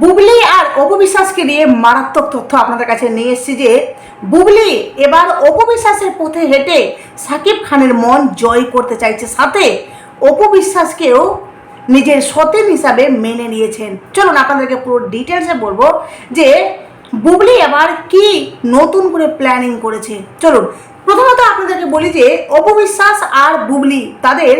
বুবলি আর অপবিশ্বাসকে নিয়ে মারাত্মক তথ্য আপনাদের কাছে নিয়ে এসেছি যে, বুবলি এবার অপবিশ্বাসের পথে হেঁটে সাকিব খানের মন জয় করতে চাইছে। সাথে অপবিশ্বাসকেও নিজের সতীন হিসাবে মেনে নিয়েছেন। চলুন আপনাদেরকে পুরো ডিটেলসে বলব যে বুবলি এবার কি নতুন করে প্ল্যানিং করেছে? চলুন, প্রথমত আপনাদেরকে বলি যে অপবিশ্বাস আর বুবলি তাদের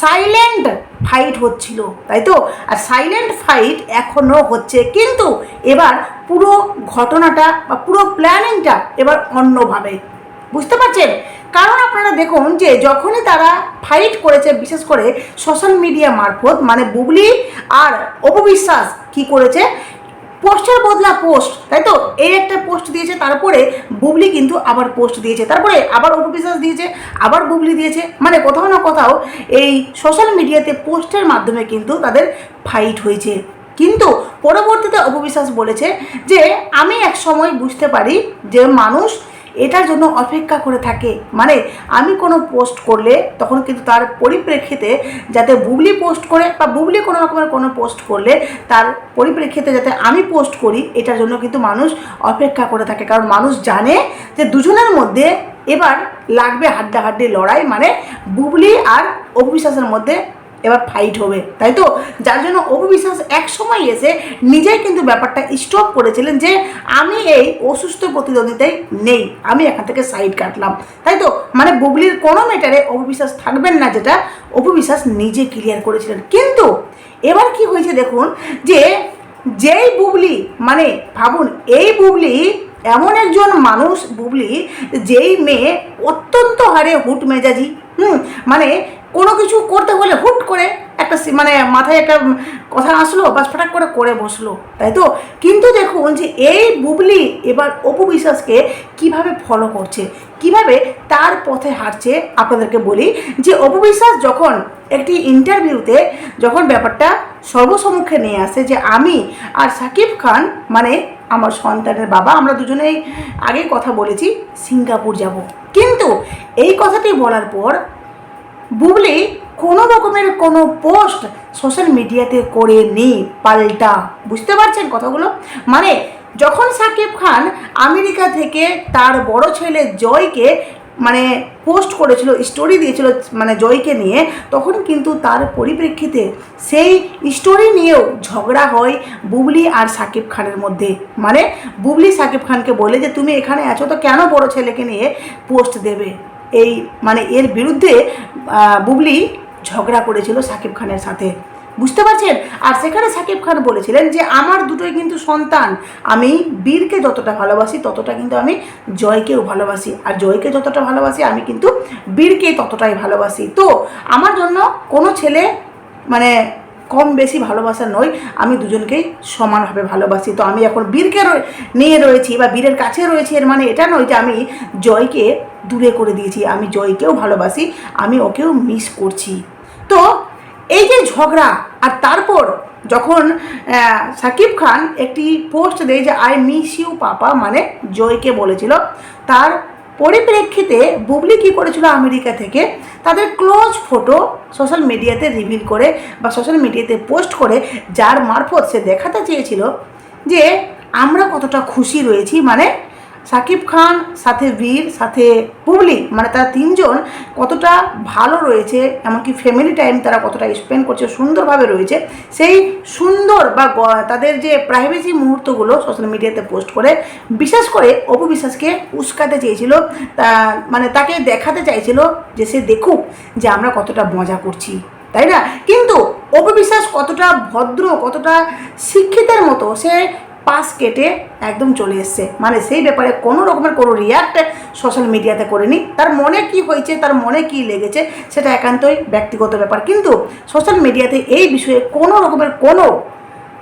সাইলেন্ট ফাইট হচ্ছিল, তাই তো? আর সাইলেন্ট ফাইট এখনও হচ্ছে, কিন্তু এবার পুরো ঘটনাটা বা পুরো প্ল্যানিংটা এবার অন্যভাবে। বুঝতে পারছেন? কারণ আপনারা দেখুন যে, যখনই তারা ফাইট করেছে, বিশেষ করে সোশ্যাল মিডিয়া মারফত মানে বুবলি আর অপবিশ্বাস কি করেছে? পোস্টের বদলা পোস্ট, তাই তো? এই একটা পোস্ট দিয়েছে, তারপরে বুবলি কিন্তু আবার পোস্ট দিয়েছে। তারপরে আবার অপবিশ্বাস দিয়েছে, আবার বুবলি দিয়েছে। মানে কোথাও না কোথাও এই সোশ্যাল মিডিয়াতে পোস্টের মাধ্যমে কিন্তু তাদের ফাইট হয়েছে। কিন্তু পরবর্তীতে অপবিশ্বাস বলেছে যে, আমি এক সময় বুঝতে পারি যে মানুষ এটার জন্য অপেক্ষা করে থাকে। মানে আমি কোনো পোস্ট করলে তখন কিন্তু তার পরিপ্রেক্ষিতে যাতে বুবলি পোস্ট করে বা বুবলি কোনো রকমের কোনো পোস্ট করলে তার পরিপ্রেক্ষিতে যাতে আমি পোস্ট করি, এটার জন্য কিন্তু মানুষ অপেক্ষা করে থাকে। কারণ মানুষ জানে যে দুজনের মধ্যে এবার লাগবে হাড্ডাহাড্ডি লড়াই। মানে বুবলি আর অভিশ্বাসের মধ্যে এবার ফাইট হবে, তাই তো? যার জন্য অপবিশ্বাস এক সময় এসে নিজেই কিন্তু ব্যাপারটা স্টপ করেছিলেন যে আমি এই অসুস্থ প্রতিদ্বন্দ্বিতায় নেই, আমি এখান থেকে সাইড কাটলাম, তাই তো? মানে বুবলির কোনো ম্যাটারে অপবিশ্বাস থাকবেন না যেটা অপবিশ্বাস নিজে ক্লিয়ার করেছিলেন। কিন্তু এবার কি হয়েছে দেখুন যে যেই বুবলি মানে ভাবুন, এই বুবলি এমন একজন মানুষ, বুবলি যেই মেয়ে অত্যন্ত হারে হুট মেজাজি, হুম মানে কোনো কিছু করতে হলে হুট করে একটা মানে মাথায় একটা কথা আসলো বাস ফটাক করে করে বসল, তাই তো? কিন্তু দেখুন যে এই বুবলি এবার অপু বিশ্বাসকে কীভাবে ফলো করছে, কীভাবে তার পথে হাঁটছে, আপনাদেরকে বলি যে অপু বিশ্বাস যখন একটি ইন্টারভিউতে যখন ব্যাপারটা সর্বসম্মুখে নিয়ে আসে যে আমি আর সাকিব খান মানে আমার সন্তানের বাবা, আমরা দুজনেই আগে কথা বলেছি, সিঙ্গাপুর যাব। কিন্তু এই কথাটি বলার পর বুবলি কোনো রকমের কোনো পোস্ট সোশ্যাল মিডিয়াতে করে নি, পাল্টা। বুঝতে পারছেন কথাগুলো? মানে যখন সাকিব খান আমেরিকা থেকে তার বড় ছেলে জয়কে মানে পোস্ট করেছিল স্টোরি দিয়েছিল মানে জয়কে নিয়ে, তখন কিন্তু তার পরিপ্রেক্ষিতে সেই স্টোরি নিয়েও ঝগড়া হয় বুবলি আর সাকিব খানের মধ্যে। মানে বুবলি সাকিব খানকে বলে যে, তুমি এখানে আছো, তো কেন বড় ছেলেকে নিয়ে পোস্ট দেবে? এই মানে এর বিরুদ্ধে বুবলি ঝগড়া করেছিল সাকিব খানের সাথে। বুঝতে পারছেন? আর সেখানে সাকিব খান বলেছিলেন যে, আমার দুটোই কিন্তু সন্তান। আমি বীরকে যতটা ভালোবাসি, ততটা কিন্তু আমি জয়কেও ভালোবাসি। আর জয়কে যতটা ভালোবাসি, আমি কিন্তু বীরকে ততটাই ভালোবাসি। তো আমার জন্য কোনো ছেলে মানে কম বেশি ভালোবাসা নয়, আমি দুজনকেই সমানভাবে ভালোবাসি। তো আমি এখন বীরকে নিয়ে রয়েছি বা বীরের কাছে রয়েছি, এর মানে এটা নয় যে আমি জয়কে দূরে করে দিয়েছি। আমি জয়কেও ভালোবাসি, আমি ওকেও মিস করছি। তো এই যে ঝগড়া, আর তারপর যখন সাকিব খান একটি পোস্ট দেয় যে আই মিস ইউ পাপা মানে জয়কে বলেছিল, তার পরিপ্রেক্ষিতে বুবলি কী করেছিল আমেরিকা থেকে, তাদের ক্লোজ ফটো সোশ্যাল মিডিয়াতে রিভিল করে বা সোশ্যাল মিডিয়াতে পোস্ট করে, যার মারফত সে দেখাতে চেয়েছিল যে, আমরা কতটা খুশি রয়েছি। মানে সাকিব খান, সাথে বীর, সাথে বুবলি মানে তারা তিনজন কতটা ভালো রয়েছে, এমনকি ফ্যামিলি টাইম তারা কতটা স্পেন্ড করছে, সুন্দরভাবে রয়েছে, সেই সুন্দর বা তাদের যে প্রাইভেসি মুহূর্তগুলো সোশ্যাল মিডিয়াতে পোস্ট করে, বিশেষ করে অপু বিশ্বাসকে উস্কাতে চেয়েছিল, তা মানে তাকে দেখাতে চাইছিল যে সে দেখুক যে আমরা কতটা মজা করছি, তাই না? কিন্তু অপবিশ্বাস কতটা ভদ্র, কতটা শিক্ষিতের মতো, সে পাস কেটে একদম চলে এসছে। মানে সেই ব্যাপারে কোনো রকমের কোনো রিয়াক্ট সোশ্যাল মিডিয়াতে করেনি। তার মনে কি হয়েছে, তার মনে কি লেগেছে, সেটা একান্তই ব্যক্তিগত ব্যাপার। কিন্তু সোশ্যাল মিডিয়াতে এই বিষয়ে কোনো রকমের কোনো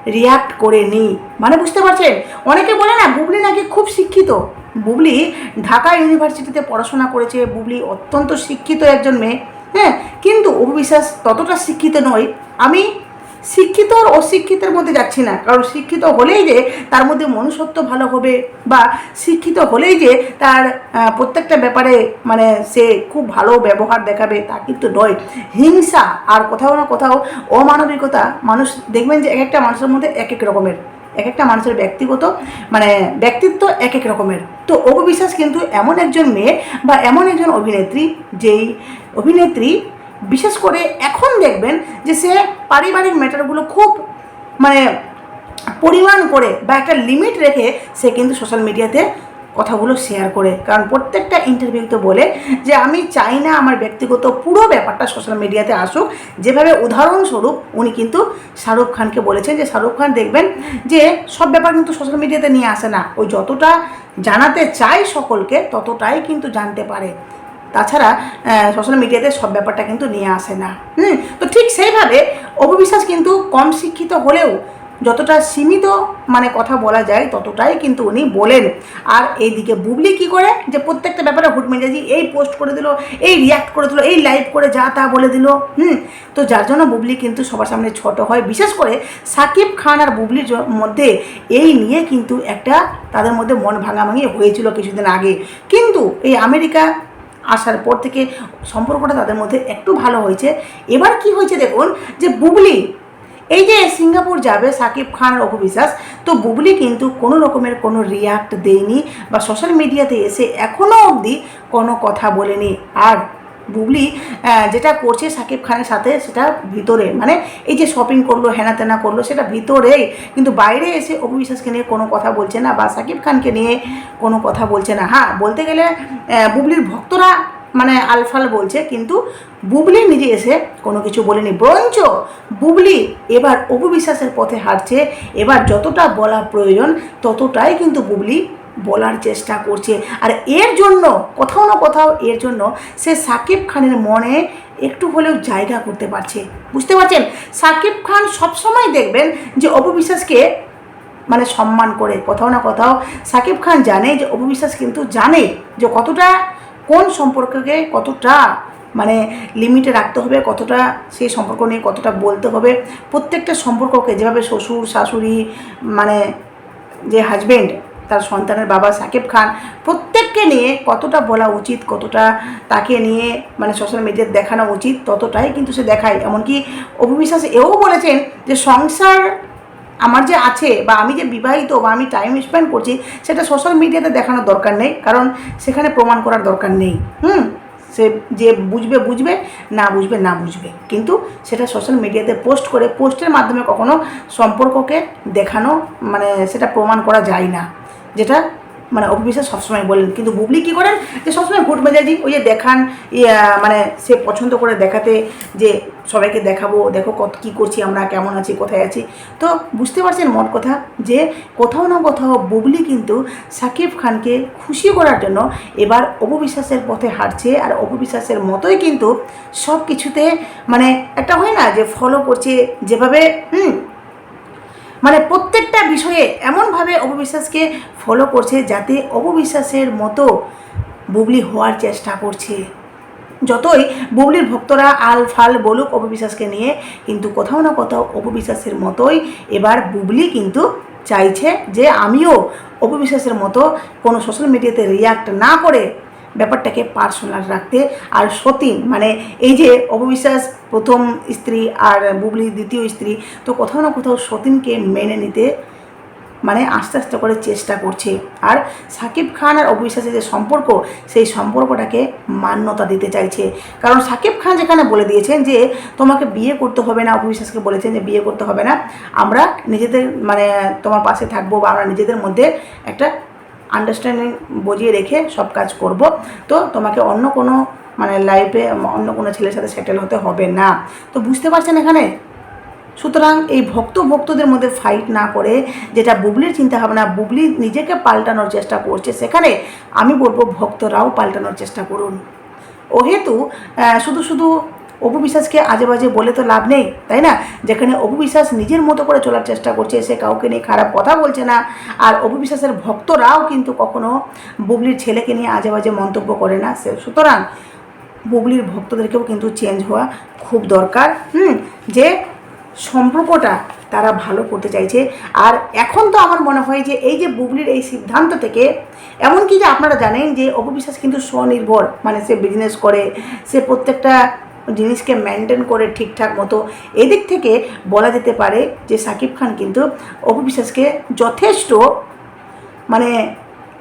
রিয়াক্ট করেনি। মানে বুঝতে পারছেন? অনেকে বলে না, বুবলি নাকি খুব শিক্ষিত। বুবলি ঢাকা ইউনিভার্সিটিতে পড়াশোনা করেছে। বুবলি অত্যন্ত শিক্ষিত একজন মেয়ে। হ্যাঁ কিন্তু অবিশ্বাস ততটা শিক্ষিত নয়। আমি শিক্ষিত আর অশিক্ষিতের মধ্যে যাচ্ছি না। কারণ শিক্ষিত হলেই যে তার মধ্যে মনুষ্যত্ব ভালো হবে বা শিক্ষিত হলেই যে তার প্রত্যেকটা ব্যাপারে মানে সে খুব ভালো ব্যবহার দেখাবে তা কিন্তু নয়। হিংসা আর কোথাও না কোথাও অমানবিকতা, মানুষ দেখবেন যে এক একটা মানুষের মধ্যে এক এক রকমের, এক একটা মানুষের ব্যক্তিগত মানে ব্যক্তিত্ব এক এক রকমের। তো অপু বিশ্বাস কিন্তু এমন একজন মেয়ে বা এমন একজন অভিনেত্রী, যেই অভিনেত্রী বিশেষ করে এখন দেখবেন যে সে পারিবারিক ম্যাটারগুলো খুব মানে পরিমাণ করে বা একটা লিমিট রেখে সে কিন্তু সোশ্যাল মিডিয়াতে কথাগুলো শেয়ার করে। কারণ প্রত্যেকটা ইন্টারভিউতে বলে যে, আমি চাই না আমার ব্যক্তিগত পুরো ব্যাপারটা সোশ্যাল মিডিয়াতে আসুক। যেভাবে উদাহরণস্বরূপ উনি কিন্তু শাহরুখ খানকে বলেছেন যে, শাহরুখ খান দেখবেন যে, সব ব্যাপার কিন্তু সোশ্যাল মিডিয়াতে নিয়ে আসে না। ওই যতটা জানাতে চায় সকলকে, ততটাই কিন্তু জানতে পারে। তাছাড়া সোশ্যাল মিডিয়াতে সব ব্যাপারটা কিন্তু নিয়ে আসে না। হুম? তো ঠিক সেইভাবে অপবিশ্বাস কিন্তু কম শিক্ষিত হলেও যতটা সীমিত মানে কথা বলা যায়, ততটাই কিন্তু উনি বলেন। আর এইদিকে বুবলি কি করে? যে প্রত্যেকটা ব্যাপারে হুট মেজাজি, এই পোস্ট করে দিল, এই রিয়াক্ট করে দিল, এই লাইভ করে যা তা বলে দিল, হুম? তো যার জন্য বুবলি কিন্তু সবার সামনে ছোট হয়। বিশেষ করে সাকিব খান আর বুবলির মধ্যে এই নিয়ে কিন্তু একটা তাদের মধ্যে মন ভাঙাভাঙি হয়েছিল কিছুদিন আগে। কিন্তু এই আমেরিকা আসার পর থেকে সম্পর্কটা তাদের মধ্যে একটু ভালো হয়েছে। এবার কি হয়েছে দেখুন, যে বুবলি, এই যে সিঙ্গাপুর যাবে সাকিব খান আর বিশ্বাস, তো বুবলি কিন্তু কোনো রকমের কোনো রিয়াক্ট দেয়নি বা সোশ্যাল মিডিয়াতে এসে এখনও অবধি কোনো কথা বলেনি। আর বুবলি যেটা করছে সাকিব খানের সাথে, সেটা ভিতরে। মানে এই যে শপিং করল হেনা তেনা করল, সেটা ভিতরেই। কিন্তু বাইরে এসে অপু বিশ্বাসকে নিয়ে কোনো কথা বলছে না বা সাকিব খানকে নিয়ে কোনো কথা বলছে না। হ্যাঁ বলতে গেলে বুবলির ভক্তরা মানে আলফাল বলছে, কিন্তু বুবলি নিজে এসে কোনো কিছু বলেনি। বরঞ্চ বুবলি এবার অপু বিশ্বাসের পথে হাঁটছে। এবার যতটা বলা প্রয়োজন, ততটাই কিন্তু বুবলি বলার চেষ্টা করছে। আর এর জন্য, কোথাও না কোথাও এর জন্য সে সাকিব খানের মনে একটু হলেও জায়গা করতে পারছে। বুঝতে পারছেন? সাকিব খান সবসময় দেখবেন যে অপু বিশ্বাসকে মানে সম্মান করে। কোথাও না কোথাও সাকিব খান জানে যে অপু বিশ্বাস কিন্তু জানে যে কতটা, কোন সম্পর্ককে কতটা মানে লিমিটে রাখতে হবে, কতটা সেই সম্পর্ক নিয়ে কতটা বলতে হবে। প্রত্যেকটা সম্পর্ককে যেভাবে শ্বশুর, শাশুড়ি মানে যে হাজবেন্ড তার সন্তানের বাবা সাকিব খান প্রত্যেককে নিয়ে কতটা বলা উচিত, কতটা তাকে নিয়ে মানে সোশ্যাল মিডিয়ায় দেখানো উচিত, ততটাই কিন্তু সে দেখায়। এমনকি অভিবিশ্বাস এও বলেছেন যে সংসার আমার যে আছে বা আমি যে বিবাহিত বা আমি টাইম স্পেন্ড করছি, সেটা সোশ্যাল মিডিয়াতে দেখানোর দরকার নেই। কারণ সেখানে প্রমাণ করার দরকার নেই। হুম? সে যে বুঝবে বুঝবে, না বুঝবে না বুঝবে। কিন্তু সেটা সোশ্যাল মিডিয়াতে পোস্ট করে পোস্টের মাধ্যমে কখনো সম্পর্ককে দেখানো মানে সেটা প্রমাণ করা যায় না। যেটা মানে অভিবিশ্বাস সবসময় বলেন, কিন্তু বুবলি কী করেন? যে সবসময় ভোট মেজাজি, ওই যে দেখান মানে সে পছন্দ করে দেখাতে, যে সবাইকে দেখাবো, দেখো কত, কী করছি আমরা, কেমন আছি, কোথায় আছি? তো বুঝতে পারছেন মোট কথা? যে কোথাও না কোথাও বুবলি কিন্তু সাকিব খানকে খুশি করার জন্য এবার অপবিশ্বাসের পথে হাঁটছে, আর অপবিশ্বাসের মতোই কিন্তু সব কিছুতে মানে একটা হয় না, যে ফলো করছে, যেভাবে, হুম মানে প্রত্যেকটা বিষয়ে এমনভাবে অপবিশ্বাসকে ফলো করছে যাতে অপবিশ্বাসের মতো বুবলি হওয়ার চেষ্টা করছে। যতই বুবলির ভক্তরা আল ফাল বলুক অপবিশ্বাসকে নিয়ে, কিন্তু কোথাও না কোথাও অপবিশ্বাসের মতোই এবার বুবলি কিন্তু চাইছে যে আমিও অপবিশ্বাসের মতো কোনো সোশ্যাল মিডিয়াতে রিয়াক্ট না করে ব্যাপারটাকে পার্সোনাল রাখতে। আর সতীন মানে এই যে অপবিশ্বাস প্রথম স্ত্রী আর বুবলি দ্বিতীয় স্ত্রী, তো কোথাও না কোথাও সতীনকে মেনে নিতে মানে আস্তে আস্তে করে চেষ্টা করছে। আর সাকিব খান আর অবিশ্বাসের যে সম্পর্ক, সেই সম্পর্কটাকে মান্যতা দিতে চাইছে। কারণ সাকিব খান যেখানে বলে দিয়েছেন যে, তোমাকে বিয়ে করতে হবে না। অবিশ্বাসকে বলেছেন যে, বিয়ে করতে হবে না। আমরা নিজেদের মানে তোমার পাশে থাকব বা আমরা নিজেদের মধ্যে একটা আন্ডারস্ট্যান্ডিং বজিয়ে রেখে সব কাজ করব। তো তোমাকে অন্য কোনো মানে লাইফে অন্য কোনো ছেলের সাথে সেটেল হতে হবে না। তো বুঝতে পারছেন এখানে? সুতরাং এই ভক্ত ভক্তদের মধ্যে ফাইট না করে, যেটা বুবলির চিন্তা ভাবনা বুবলি নিজেকে পাল্টানোর চেষ্টা করছে। সেখানে আমি বলব ভক্তরাও পাল্টানোর চেষ্টা করুন। ওহেতু শুধু শুধু অপু বিশ্বাসকে আজে বাজে বলে তো লাভ নেই, তাই না? যেখানে অপু বিশ্বাস নিজের মতো করে চলার চেষ্টা করছে, সে কাউকে নিয়ে খারাপ কথা বলছে না। আর অপু বিশ্বাসের ভক্তরাও কিন্তু কখনো বুবলির ছেলেকে নিয়ে আজে বাজে মন্তব্য করে না। সে, সুতরাং বুবলির ভক্তদেরকেও কিন্তু চেঞ্জ হওয়া খুব দরকার। হুম, যে সম্পর্কটা তারা ভালো করতে চাইছে। আর এখন তো আমার মনে হয় যে এই যে বুবলির এই সিদ্ধান্ত থেকে, এমনকি যে আপনারা জানেন যে অপবিশ্বাস কিন্তু স্বনির্ভর মানে সে বিজনেস করে, সে প্রত্যেকটা জিনিসকে মেনটেন করে ঠিকঠাক মতো। এদিক থেকে বলা যেতে পারে যে সাকিব খান কিন্তু অপবিশ্বাসকে যথেষ্ট মানে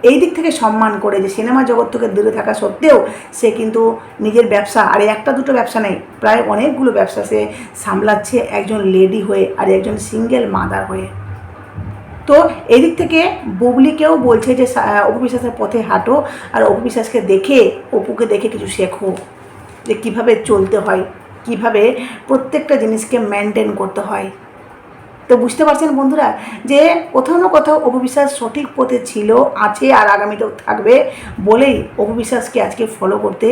এই দিক থেকে সম্মান করে যে সিনেমা জগৎ থেকে দূরে থাকা সত্ত্বেও সে কিন্তু নিজের ব্যবসা, আর একটা দুটো ব্যবসা নেই, প্রায় অনেকগুলো ব্যবসা সে সামলাচ্ছে একজন লেডি হয়ে আর একজন সিঙ্গেল মাদার হয়ে। তো এদিক থেকে বুবলিকেও বলছে যে, সা- অপু বিশ্বাসের পথে হাঁটো আর অপু বিশ্বাসকে দেখে, অপুকে দেখে কিছু শেখো যে কীভাবে চলতে হয়, কীভাবে প্রত্যেকটা জিনিসকে মেনটেন করতে হয়। তো বুঝতে পারছেন বন্ধুরা যে কোথাও না কোথাও অপবিশ্বাস সঠিক পথে ছিল, আছে আর আগামীতেও থাকবে বলেই অপবিশ্বাসকে আজকে ফলো করতে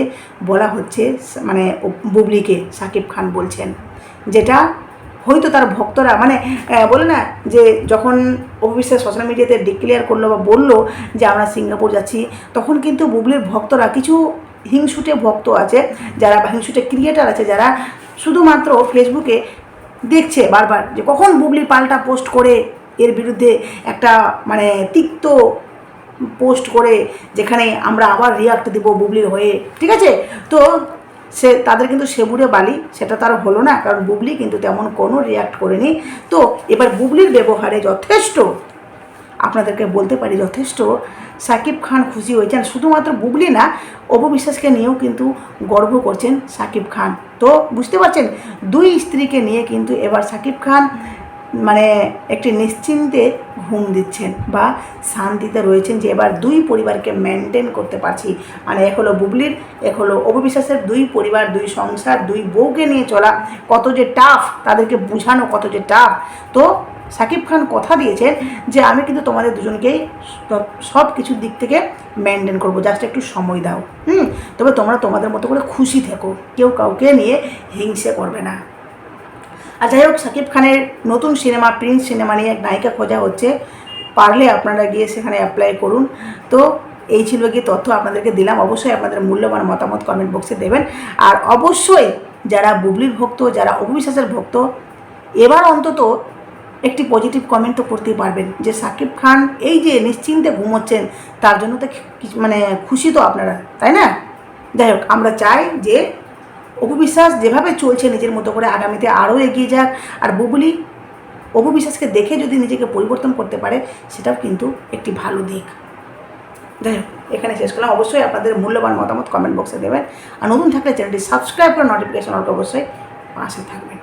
বলা হচ্ছে মানে বুবলিকে সাকিব খান বলছেন। যেটা হয়তো তার ভক্তরা মানে বলে না যে যখন অপবিশ্বাস সোশ্যাল মিডিয়াতে ডিক্লেয়ার করল বা বলল যে আমরা সিঙ্গাপুর যাচ্ছি, তখন কিন্তু বুবলির ভক্তরা কিছু হিংসুটে ভক্ত আছে, যারা বা হিংসুটে ক্রিয়েটার আছে, যারা শুধুমাত্র ফেসবুকে দেখছে বারবার যে কখন বুবলি পাল্টা পোস্ট করে এর বিরুদ্ধে একটা মানে তিক্ত পোস্ট করে যেখানে আমরা আবার রিয়াক্ট দিব বুবলির হয়ে, ঠিক আছে? তো সে, তাদের কিন্তু সেবুড়ে বালি, সেটা তার হলো না, কারণ বুবলি কিন্তু তেমন কোনো রিয়াক্ট করেনি। তো এবার বুবলির ব্যবহারে যথেষ্ট, আপনাদেরকে বলতে পারি যথেষ্ট সাকিব খান খুশি হয়েছেন। শুধুমাত্র বুবলি না অপবিশ্বাসকে নিয়েও কিন্তু গর্ব করছেন সাকিব খান। তো বুঝতে পারছেন, দুই স্ত্রীকে নিয়ে কিন্তু এবার সাকিব খান মানে একটি নিশ্চিন্তে ঘুম দিচ্ছেন বা শান্তিতে রয়েছেন যে এবার দুই পরিবারকে মেনটেন করতে পারছি। মানে এক হলো বুবলির, এক হলো অপবিশ্বাসের দুই পরিবার, দুই সংসার, দুই বউকে নিয়ে চলা কত যে টাফ তাদেরকে বোঝানো কত যে টাফ তো সাকিব খান কথা দিয়েছেন যে আমি কিন্তু তোমাদের দুজনকেই সব- কিছুর দিক থেকে মেনটেন করব। জাস্ট একটু সময় দাও। হুম? তবে তোমরা তোমাদের মতো করে খুশি থেকো। কেউ কাউকে নিয়ে হিংসে করবে না। আর যাই হোক, সাকিব খানের নতুন সিনেমা প্রিন্স সিনেমা নিয়ে এক নায়িকা খোঁজা হচ্ছে। পারলে আপনারা গিয়ে সেখানে অ্যাপ্লাই করুন। তো এই ছিল গিয়ে তথ্য আপনাদেরকে দিলাম। অবশ্যই আপনাদের মূল্যবান মতামত কমেন্ট বক্সে দেবেন। আর অবশ্যই যারা বুবলির ভক্ত, যারা অবিশ্বাসের ভক্ত, এবার অন্তত একটি পজিটিভ কমেন্ট তো করতেই পারবেন যে সাকিব খান এই যে নিশ্চিন্তে ঘুমোচ্ছেন, তার জন্য তো মানে খুশি তো আপনারা, তাই না? যাই হোক, আমরা চাই যে অপবিশ্বাস যেভাবে চলছে নিজের মতো করে আগামীতে আরও এগিয়ে যাক, আর বুবলি অপবিশ্বাসকে দেখে যদি নিজেকে পরিবর্তন করতে পারে, সেটাও কিন্তু একটি ভালো দিক। যাই হোক, এখানে শেষ করলাম। অবশ্যই আপনাদের মূল্যবান মতামত কমেন্ট বক্সে দেবেন। আর নতুন থাকলে চ্যানেলটি সাবস্ক্রাইব করে নোটিফিকেশন অবশ্যই পাশে থাকবেন।